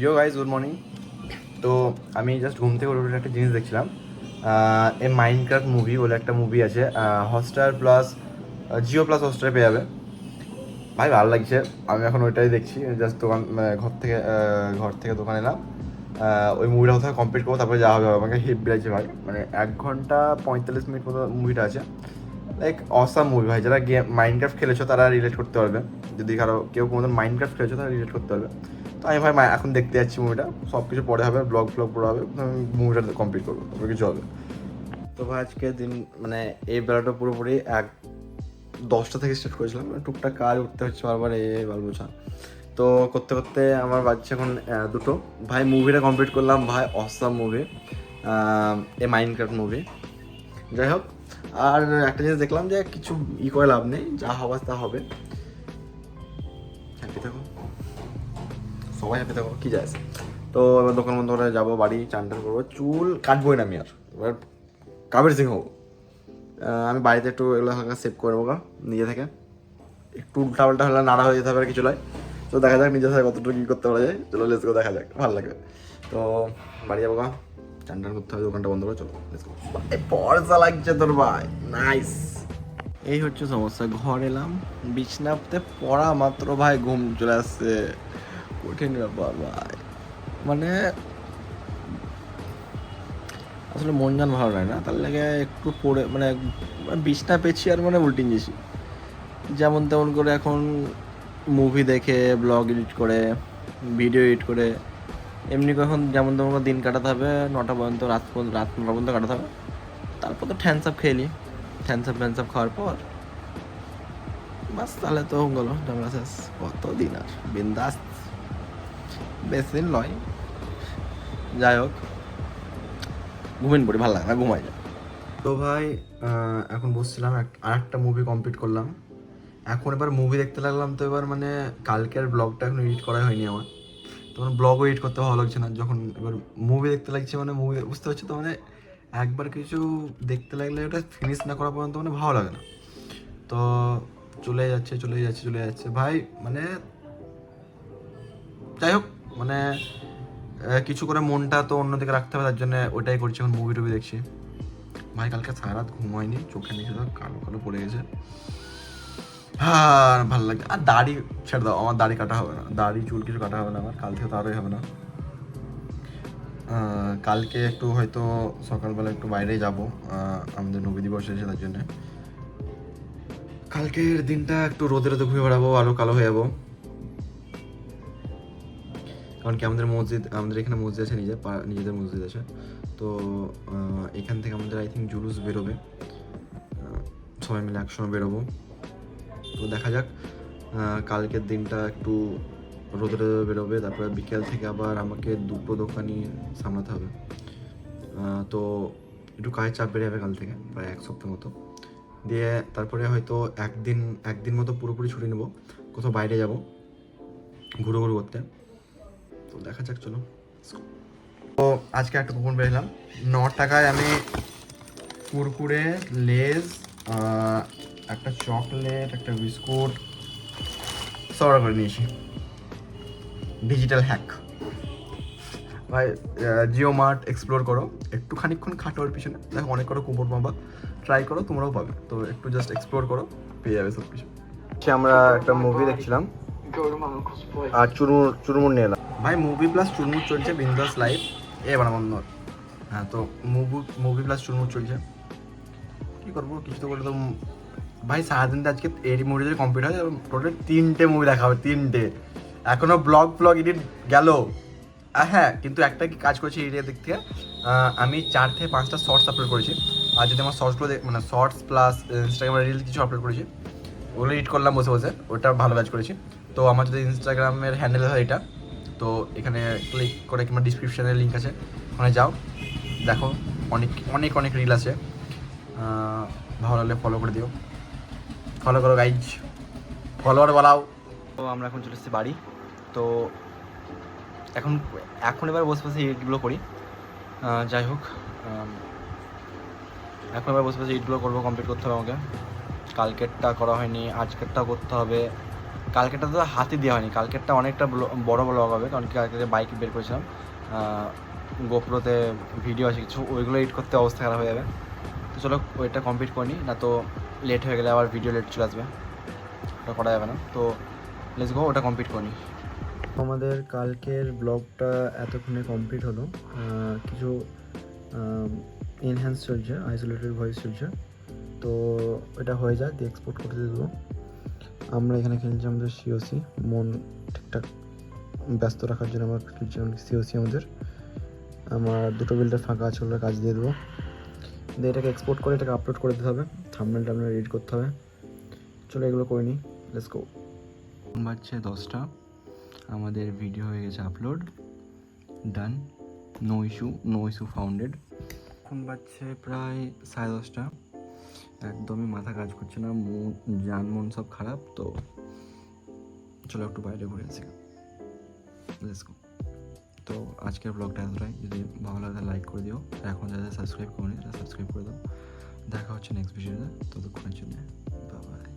ইয়ো guys good morning তো আমি just ঘুম থেকে উঠে একটা জিনিস দেখছিলাম। এ মাইনক্রাফট মুভি বলে একটা মুভি আছে। হটস্টার প্লাস জিও প্লাস হটস্টারে পেয়ে যাবে। ভাই, ভালো লাগছে। আমি এখন ওইটাই দেখছি। জাস্ট দোকান মানে ঘর থেকে ঘর থেকে দোকান এলাম। ওই মুভিটা কোথাও কমপ্লিট করব, তারপরে যাওয়া হবে। আমাকে হিপ লাগছে ভাই। মানে এক ঘণ্টা পঁয়তাল্লিশ মিনিট মতো মুভিটা আছে। লাইক অসাম মুভি ভাই। যারা গেম মাইনক্রাফট খেলেছো, তারা রিলেট করতে পারবে। যদি কারও কেউ কোনো মাইনক্রাফট খেলেছো, তারা রিলেট করতে পারবে। তো আমি ভাই এখন দেখতে যাচ্ছি মুভিটা সব কিছু পরে হবে ব্লগ ফ্লগ পরে হবে। আমি মুভিটা কমপ্লিট করব। তারপরে কিছু হবে তো ভাই আজকে দিন মানে এই বেলাটা পুরোপুরি এক দশটা থেকে স্টার্ট করেছিলাম। টুকটাক কাজ উঠতে হচ্ছে বারবার। এই বালবোছা তো করতে করতে আমার বাচ্চা এখন দুটো। ভাই মুভিটা কমপ্লিট করলাম। ভাই awesome movie a Minecraft movie যাই হোক। আর একটা জিনিস দেখলাম যে কিছু ই করে লাভ নেই যা হবার তা হবে। হ্যাপি থাকো। সবাই হ্যাপি থাকো কি যায় তো এবার দোকান বন্ধ করে যাব বাড়ি চান টান করব। চুল কাটবোই না আমি আর। এবার কাবের সিং হব। আমি বাড়িতে একটু এগুলো হালকা সেভ করে নেব গা, নিজে থেকে। একটু উল্টা পাল্টা হলে নাড়া হয়ে যেতে হবে আর কিছু নয়। তো দেখা যাক নিজের সাথে কতটুকু কী করতে পারা যায়। চলো লেটস গো দেখা যাক। ভালো লাগবে। তো বাড়ি যাব গা। চান টান লাগছে তোর ভাই। নাইস এই হচ্ছে সমস্যা, ঘর এলাম। বিছনাতে পড়া মাত্র ভাই, ঘুম চলে আসছে। কঠিন ব্যাপার ভাই। মানে আসলে মন জান ভালো লাগে না, তার লাগে একটু পড়ে মানে মানে বিছনা পেছি আর মানে উল্টিন যেছি যেমন তেমন করে এখন মুভি দেখে ব্লগ এডিট করে ভিডিও এডিট করে এমনি এখন যেমন তেমন দিন কাটাতে হবে, নটা পর্যন্ত, রাত পর্যন্ত রাত নটা পর্যন্ত কাটাতে হবে। তারপর তো ঠ্যান্স আপ খেয়ে নিই। ঠ্যান্স আপ ফ্যান্স আপ খাওয়ার পর, বাস তাহলে তো গেলো, ঝামেলা শেষ। কত দিন আর? বিন্দাস। বেশি দিন নয়। যাই হোক ঘুমিন পড়ি, ভালো লাগে না, ঘুমাই যায়। তো ভাই এখন বসছিলাম, আর একটা মুভি কমপ্লিট করলাম। এখন এবার মুভি দেখতে লাগলাম তো এবার মানে কালকের ব্লগটা এখন এডিট করা হয়নি আমার। তখন ব্লগও এডিট করতে ভালো লাগছে না। যখন এবার মুভি দেখতে লাগছে মানে মুভি বুঝতে পারছ তো? মানে একবার কিছু দেখতে লাগলে ওটা ফিনিশ না করা পর্যন্ত মানে ভালো লাগে না। তো চলে যাচ্ছে চলে যাচ্ছে চলে যাচ্ছে। ভাই মানে যাই হোক মানে কিছু করে মনটা তো অন্যদিকে রাখতে হবে, তার জন্য ওটাই করছি এখন মুভি টুভি দেখছি। ভাই, কালকে সারা রাত ঘুম হয়নি চোখের নিচে কালো কালো পড়ে গেছে। আর ভালো লাগে। আর দাড়ি ছেড়ে দাও, আমার দাড়ি কাটা হবে না। দাড়ি, চুল কিছু কাটা হবে না আমার, কাল থেকে তারই হবে না। কালকে একটু হয়তো সকালবেলা একটু বাইরে যাব। আমাদের নবী দিবস এসেছে তার জন্য। কালকের দিনটা একটু রোদে রোদে ঘুরে বেড়াবো, আরও কালো হয়ে যাব। কারণ কি, আমাদের মসজিদ, আমাদের এখানে মসজিদ আছে, নিজের নিজেদের মসজিদ আছে। তো এখান থেকে আমাদের আই থিঙ্ক জুলুস বেরোবে। সবাই মিলে একসঙ্গে বেরোবো। তো দেখা যাক কালকের দিনটা একটু রোদে রোদে বেরোবে, তারপরে বিকেল থেকে আবার আমাকে দুটো দোকানই সামলাতে হবে। তো একটু কাজের চাপ বেড়ে যাবে কাল থেকে, প্রায় এক সপ্তাহ মতো। দিয়ে তারপরে হয়তো একদিন একদিন মতো পুরোপুরি ছুটি নেব, কোথাও বাইরে যাব ঘুরো ঘুরো করতে। তো দেখা যাক, চলো। তো আজকে একটা কুপন পেয়েছিলাম ন টাকায় আমি কুরকুরে, লেজ একটা চকলেট একটা বিস্কুট। অর্ডার করে নিয়েছি। ডিজিটাল হ্যাক ভাই জিও মার্ট এক্সপ্লোর করো। একটু খানিকক্ষণ খাটো ওর পিছনে। দেখো অনেক কটা কুপন পাবা ট্রাই করো তোমরাও পাবে। তো একটু জাস্ট এক্সপ্লোর করো পেয়ে যাবে সব কিছু আমরা একটা মুভি দেখছিলাম। আর চুরমুর চুরমুর নিয়ে এলাম। ভাই মুভি প্লাস চুরমুর চলছে বিন্দাস লাইভ এ বানা বন্ধ কর। হ্যাঁ তো মুভি মুভি প্লাস চুরমুর চলছে। কি করব? কিছু তো করলে তো ভাই, সারাদিন তো আজকে এই মুভি যদি কমপ্লিট হয় টোটাল তিনটে মুভি দেখা হবে তিনটে। এখনও ব্লগ ব্লগ এডিট গেল। হ্যাঁ কিন্তু একটা কি কাজ করেছি এরিয়া দিক থেকে? আমি চার থেকে পাঁচটা শর্টস আপলোড করেছি। আর যদি আমার শর্টসগুলো মানে শর্টস প্লাস ইনস্টাগ্রামে রিল কিছু আপলোড করেছি, ওগুলো এডিট করলাম বসে বসে, ওটা ভালো কাজ করেছি। তো আমার যদি ইনস্টাগ্রামের হ্যান্ডেল হয় এটা, তো এখানে ক্লিক করে কিংবা ডিসক্রিপশানে লিঙ্ক আছে, ওখানে যাও। দেখো, অনেক অনেক অনেক রিল আছে। ভালো লাগলে ফলো করে দিও। ফলো করো গাইজ ফলোয়ার বলাও তো আমরা এখন চলে এসেছি বাড়ি। তো এখন এখন এবার বসে বসে এডিটগুলো করি। যাই হোক এখন এবার বসে বসে এডিটগুলো করব কমপ্লিট করতে হবে আমাকে। কালকেরটা করা হয়নি আজকেরটা করতে হবে। কালকেরটা তো হাতে দেওয়া হয়নি, কালকেরটা অনেকটা বড় ব্লগ হবে, কারণ কালকে বাইক বের করেছিলাম। গোপ্রোতে ভিডিও আছে কিছু, ওইগুলো এডিট করতে অবস্থা খারাপ হয়ে যাবে। তো চলো ওইটা কমপ্লিট করে না তো লেট হয়ে গেলে আবার ভিডিও লেট চলে আসবে। ওটা করা যাবে না। তো লেটস গো ওটা কমপ্লিট করে আমাদের কালকের ব্লগটা এতক্ষণে কমপ্লিট হলো। কিছু এনহ্যান্স চলছে আইসোলেটেড ভয়েস চলছে। তো এটা হয়ে যায়, দিয়ে এক্সপোর্ট করতে দেবো। আমরা এখানে খেলছি আমাদের সিওসি মন ঠিকঠাক ব্যস্ত রাখার জন্য আমরা সিওসি আমাদের আমার দুটো বিল্ডার ফাঁকা আছে ওগুলো কাজ দিয়ে দেবো। দিয়ে এটাকে এক্সপোর্ট করে এটাকে আপলোড করে দিতে হবে। থামনেল টামনেল এডিট করতে হবে। চলো এগুলো করে নিই। লেটস গো বাজছে দশটা। আমাদের ভিডিও হয়ে গেছে upload done no issue no issue founded এখন বাজছে প্রায় সাড়ে দশটা। একদমই মাথা কাজ করছে না, মন, যান, মন সব খারাপ, তো চলো একটু বাইরে ঘুরে আসি। লেটস গো তো আজকের ব্লগটা এতটাই। যদি ভালো লাগে লাইক করে দিও। এখন যাদের সাবস্ক্রাইব করেনি সাবস্ক্রাইব করে দাও। দেখা হচ্ছে নেক্সট ভিডিওতে ততক্ষণের জন্য বাই